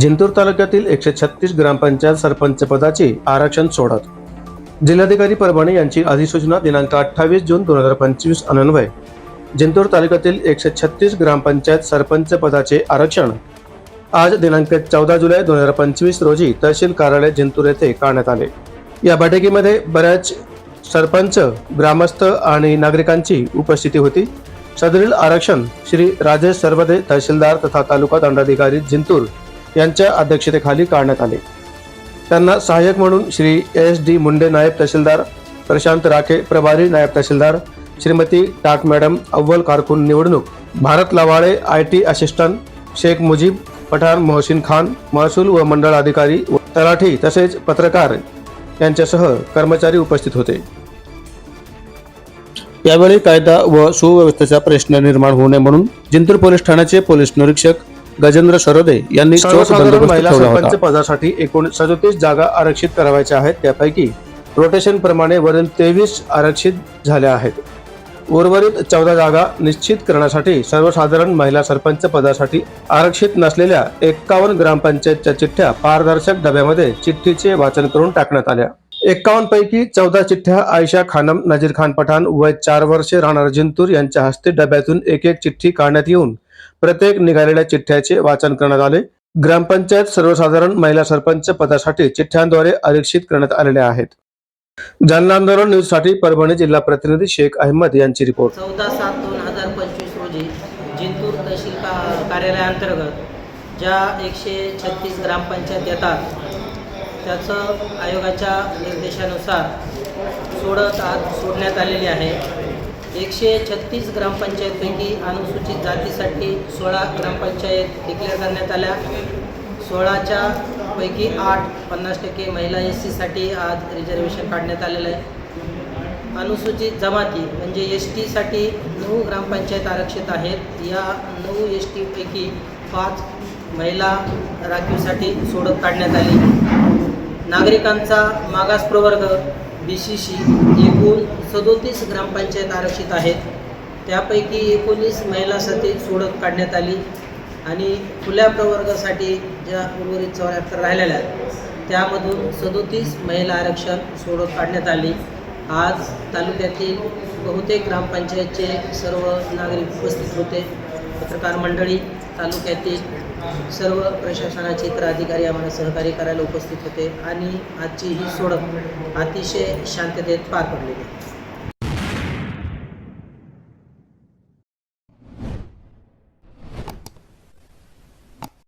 जिंतूर तालुक्यातील एकशे छत्तीस ग्रामपंचायत सरपंच पदाची आरक्षण सोडत. जिल्हाधिकारी परभणी यांची अधिसूचना दिनांक अठ्ठावीस जून दोन हजार पंचवीस अन्वय. जिंतूर तालुक्यातील एकशे छत्तीस ग्रामपंचायत सरपंच पदाचे आरक्षण. आज दिनांक चौदा जुलै दोन हजार पंचवीस रोजी तहसील कार्यालय जिंतूर येथे काढण्यात आले. या बैठकीमध्ये बऱ्याच सरपंच ग्रामस्थ आणि नागरिकांची उपस्थिती होती. सदरील आरक्षण श्री राजेश सरवदे तहसीलदार तथा तालुका दंडाधिकारी जिंतूर यांच्या अध्यक्षतेखाली काढण्यात आले. त्यांना सहाय्यक म्हणून श्री एस डी मुंडे नायब तहसीलदार प्रशांत राखे प्रभारी नायब तहसीलदार श्रीमती टाक मॅडम अव्वल कारकून निवडणूक Bharat Lawale I T assistant Shaikh Mujeeb Pathan Mohsin Khan महसूल व मंडळ अधिकारी व तलाठी तसेच पत्रकार यांच्यासह कर्मचारी उपस्थित होते. यावेळी कायदा व सुव्यवस्थेचा प्रश्न निर्माण होऊ नये म्हणून जिंतूर पोलीस ठाण्याचे पोलीस निरीक्षक गजेंद्र सरोदे यांनी महिला सरपंच पदासाठी एकूण सदोतीस जागा आरक्षित करावायच्या आहेत. त्यापैकी रोटेशन प्रमाणे वरील तेवीस आरक्षित झाल्या आहेत. उर्वरित चौदा जागा निश्चित करण्यासाठी सर्वसाधारण महिला सरपंच पदासाठी आरक्षित नसलेल्या एक्कावन्न ग्रामपंचायतच्या चिठ्ठ्या पारदर्शक डब्यामध्ये चिठ्ठीचे वाचन करून टाकण्यात आल्या. एक्कावन्न पैकी चौदा चिठ्ठ्या आयशा खानम नजीर खान पठाण वय चार वर्षे राहणार जिंतूर यांच्या हस्ते डब्यातून एक एक चिठ्ठी काढण्यात येऊन प्रत्येक निघालेल्या चिठ्ठ्याचे वाचन करण्यात आले. ग्रामपंचायत सर्वसाधारण महिला सरपंच पदासाठी चिठ्ठ्यांद्वारे आरक्षित करण्यात आलेल्या आहेत. जालना आंदोलन न्यूजसाठी परभणी जिल्हा प्रतिनिधी शेख अहमद यांची रिपोर्ट. चौदा सात दोन हजार पंचवीस रोजी जिंतूर तहसील का कार्यालयाअंतर्गत ज्या एकशे छत्तीस ग्रामपंचायत येतात त्याचं आयोगाच्या निर्देशानुसार सोडत आज सोडण्यात आलेली आहे. एकशे छत्तीस ग्रामपंचायतपैकी अनुसूचित जातीसाठी सोळा ग्रामपंचायत डिक्लेअर करण्यात आल्या. सोळाच्या पैकी आठ पन्नास टक्के महिला एस सीसाठी आज रिझर्वेशन काढण्यात आलेलं आहे. अनुसूचित जमाती म्हणजे एस टीसाठी नऊ ग्रामपंचायत आरक्षित आहेत. या नऊ एस टीपैकी पाच महिला राखीवसाठी सोडत काढण्यात आली. नागरिकांचा मागास प्रवर्ग बी सी सी एकूण सदोतीस ग्रामपंचायत आरक्षित आहेत. त्यापैकी एकोणीस महिलासाठी सोडत काढण्यात आली आणि खुल्या प्रवर्गासाठी ज्या उर्वरित चौऱ्याहत्तर राहिलेल्या आहेत त्यामधून सदोतीस महिला आरक्षण सोडत काढण्यात आली. आज तालुक्यातील बहुतेक ग्रामपंचायतचे सर्व नागरिक उपस्थित होते. पत्रकार मंडळी तालुक्यातील सर्व प्रशासनाचे इतर अधिकारी आम्हाला सहकार्य करायला उपस्थित होते आणि आजची ही सोडत अतिशय शांततेत पार पडलेली आहे.